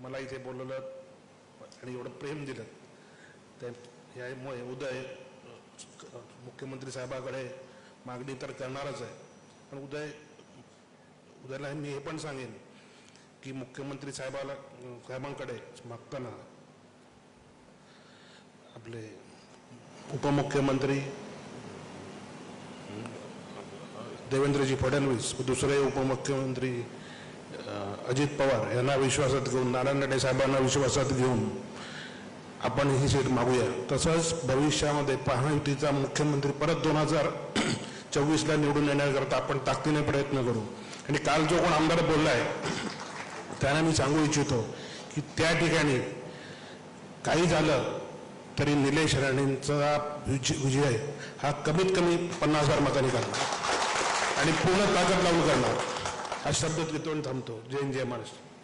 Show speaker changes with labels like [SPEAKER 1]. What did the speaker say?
[SPEAKER 1] मला इथे बोलवलं आणि एवढं प्रेम दिलं. त्या यामुळे उदय मुख्यमंत्री साहेबाकडे मागणी तर करणारच आहे. पण उदय उदयला मी हे पण सांगेन की मुख्यमंत्री साहेबाला साहेबांकडे मागताना आपले उपमुख्यमंत्री देवेंद्रजी फडणवीस दुसरे उपमुख्यमंत्री अजित पवार यांना विश्वासात घेऊन नारायण राणे साहेबांना विश्वासात घेऊन आपण ही सीट मागूया. तसंच भविष्यामध्ये महायुतीचा मुख्यमंत्री परत दोन हजार चोवीसला निवडून येण्याकरता आपण ताकदीने प्रयत्न करू. आणि काल जो कोण आमदार बोललाय त्यांना मी सांगू इच्छितो की त्या ठिकाणी काही झालं तरी निलेश राणेंचा विजय विजय हा कमीत कमी पन्नास हजार मतांनी करणार. आणि पूर्ण ताकद लावून करणार. हा शब्द तिथून थांबतो जय जय महाराष्ट्र